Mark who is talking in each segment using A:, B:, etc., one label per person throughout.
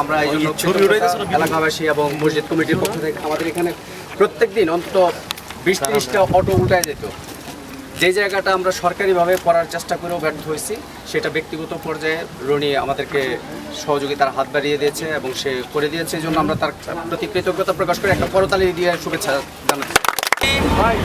A: আমরা এই জন্য কৃতজ্ঞতা এলাকাবাসী এবং মসজিদ কমিটির পক্ষ থেকে আমাদের এখানে প্রত্যেক দিন অন্তত বিশ ত্রিশটা অটো উঠায় যেত। যে জায়গাটা আমরা সরকারিভাবে করার চেষ্টা করেও ব্যর্থ হয়েছি, সেটা ব্যক্তিগত পর্যায়ে রনি আমাদেরকে সহযোগিতার হাত বাড়িয়ে দিয়েছে এবং সে করে দিয়েছে। জন্য আমরা তার প্রতি কৃতজ্ঞতা প্রকাশ করে একটা করতালি দিয়ে শুভেচ্ছা জানাচ্ছি।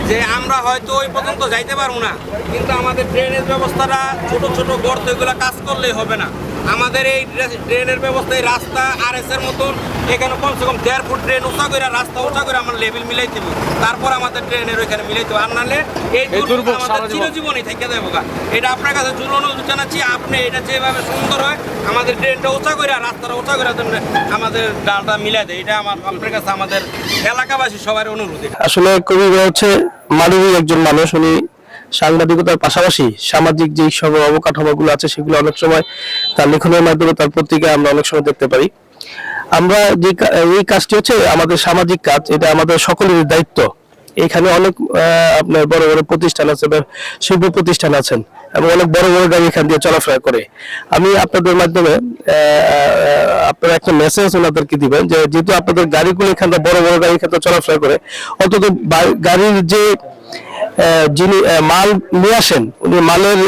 B: যে আমরা হয়তো ওই পর্যন্ত যাইতে পারব না, কিন্তু আমাদের ড্রেনেজ ব্যবস্থাটা ছোট ছোট গর্ত এগুলো কাজ করলেই হবে না। আমাদের এই ড্রেনের ব্যবস্থা এই রাস্তা আর এস এর মতন এখানে কমসে কম দেড় ফুট ড্রেন উঁচা করে রাস্তা উঁচা করে আমরা লেভেল মিলাই দিব তারপর আমাদের ড্রেনের ওইখানে মিলাই দেবো আর নাহলে এই দুর্ভোগ আমাদের চিরজীবনই থেকে গা। এটা আপনার কাছে জুল অনুরোধ জানাচ্ছি আপনি এটা যেভাবে সুন্দর হয় আমাদের ড্রেনটা উঁচা করে রাস্তাটা উঁচা করে আমাদের ডালটা মিলাই দেয়। এটা আমার আপনার কাছে আমাদের এলাকাবাসী সবার অনুরোধ।
C: আসলে কবি হচ্ছে মানবিক একজন মানুষ উনি সাংবাদিকতার পাশাপাশি সামাজিক যে সব অবকাঠামোগুলো আছে সেগুলো অনেক সময় তার লেখনের মাধ্যমে, তার পত্রিকায় আমরা অনেক সময় দেখতে পারি। আমরা যে এই কাজটি হচ্ছে আমাদের সামাজিক কাজ, এটা আমাদের সকলের দায়িত্ব। এখানে অনেক আপনার বড় বড় প্রতিষ্ঠান আছে বা শিল্প প্রতিষ্ঠান আছেন এবং অনেক বড় বড় গাড়ি এখান দিয়ে চলাফেরা করে। আমি আপনাদের মাধ্যমে আপনারা একটা মেসেজ ওনাদেরকে দিবেন যে, যেহেতু আপনাদের গাড়িগুলো এখানে বড় বড় গাড়ি এখানে চলাফেরা করে, অন্তত গাড়ির যে যিনি মাল নিয়ে আসেন, উনি মালের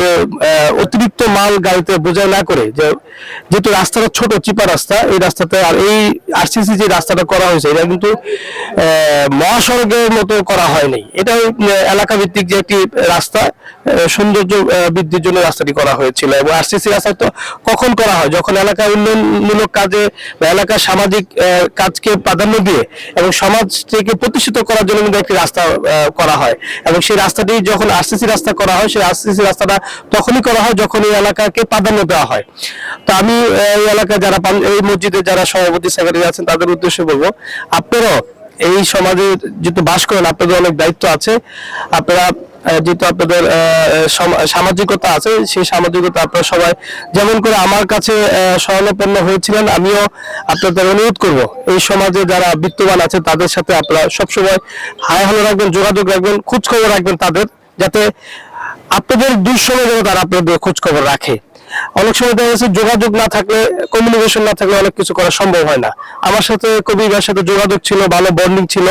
C: অতিরিক্ত মাল গাড়িতে বোঝাই না করে যেহেতু রাস্তাটা ছোট, চিপা রাস্তা, এই রাস্তাতে আর এই আরসিসি যে রাস্তাটা করা হয়েছে, এটা কিন্তু মহাসড়কের মতো করা হয়নি। এটা এলাকা ভিত্তিক যে একটি রাস্তা সৌন্দর্য বৃদ্ধির জন্য রাস্তাটি করা হয়েছিল এবং আরসিসি রাস্তা তো কখন করা হয়? যখন এলাকা উন্নয়নমূলক কাজে বা এলাকার সামাজিক কাজকে প্রাধান্য দিয়ে এবং সমাজকে প্রতিষ্ঠিত করার জন্য কিন্তু একটি রাস্তা করা হয়। এবং সেই রাস্তাটি যখন আরসিসি রাস্তা করা হয়, সেই আরসিসি রাস্তাটা তখনই করা হয় যখন এই এলাকাকে প্রাধান্য দেওয়া হয়। তো আমি এই এলাকায় যারা এই মসজিদে যারা সভাপতি সেক্রেটারি আছেন, তাদের উদ্দেশ্যে বলব, আপনারাও এই সমাজে যেহেতু বাস করেন, আপনাদের অনেক দায়িত্ব আছে। আপনারা যেহেতু আপনাদের সামাজিকতা আছে, সেই সামাজিকতা আপনারা সবাই যেমন করে আমার কাছে স্বর্ণপন্ন হয়েছিলেন, আমিও আপনাদের অনুরোধ করব। এই সমাজে যারা বিত্তবান আছে, তাদের সাথে আপনারা সবসময় হায় হলো রাখবেন, যোগাযোগ রাখবেন খোঁজখবর রাখবেন তাদের, যাতে আপনাদের দুঃসময় যেন তারা আপনাদের খোঁজখবর রাখে। অনেক সময় দেখা যাচ্ছে যোগাযোগ না থাকলে কমিউনিকেশন না থাকলে অনেক কিছু করা সম্ভব হয় না। আমার সাথে কবির ভাইয়ের সাথে যোগাযোগ ছিল, ভালো বন্ডিং ছিল।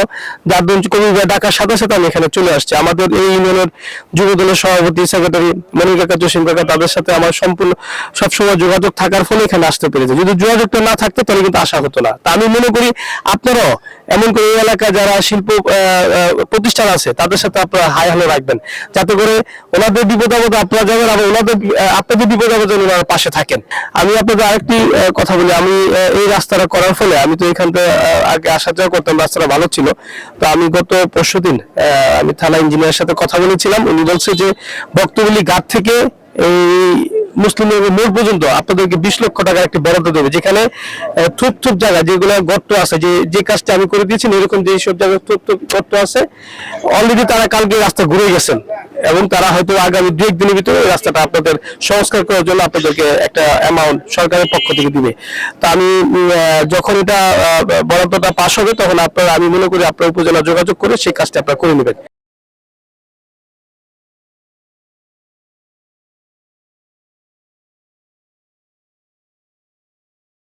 C: যার জন্য কবির ভাই ডাকার সাথে সাথে আমি এখানে চলে আসছি। আমাদের এই ইউনিয়নের যুব দলের সভাপতি সেক্রেটারি মনির কাকা কাকা, তাদের সাথে আমার সম্পূর্ণ সবসময় যোগাযোগ থাকার ফলে এখানে আসতে পেরেছে। যদি যোগাযোগটা না থাকতো, তাহলে কিন্তু আসা হতো না। তা আমি মনে করি আপনারাও এমন করে এই এলাকায় যারা শিল্প প্রতিষ্ঠান আছে, তাদের সাথে আপনারা হাই হ্যালো রাখবেন। যাতে করে ওনাদের বিপদ আপনারা যাবেন এবং ওনাদের আপনাদের বিপদ আপদে যেন ওনারা পাশে থাকেন। আমি আপনাদের আরেকটি কথা বলি। আমি এই রাস্তাটা করার ফলে আমি তো এখান থেকে আগে আসা যাওয়া করতাম, রাস্তাটা ভালো ছিল। তো আমি গত পরশু দিন আমি থানা ইঞ্জিনিয়ারের সাথে কথা বলেছিলাম। উনি বলছে যে বক্তগুলি গাত থেকে এই মুসলিম মোড় পর্যন্ত আপনাদেরকে বিশ লক্ষ টাকার একটি বরাদ্দ দেবে, যেখানে থুপ থুপ জায়গা যেগুলো গর্ত আছে, যে যে কাজটা আমি করে দিয়েছি, এরকম যে সব জায়গায় থুপ থুপ গর্ত আছে অলরেডি তারা কালকে রাস্তা ঘুরে গেছেন। এবং তারা হয়তো আগামী দু একদিনের ভিতরে রাস্তাটা আপনাদের সংস্কার করার জন্য আপনাদেরকে একটা অ্যামাউন্ট সরকারের পক্ষ থেকে দিবে। তা আমি যখন এটা বরাদ্দটা পাশ হবে, তখন আপনারা, আমি মনে করি আপনার উপজেলা যোগাযোগ করে সেই কাজটা আপনারা করে নেবেন।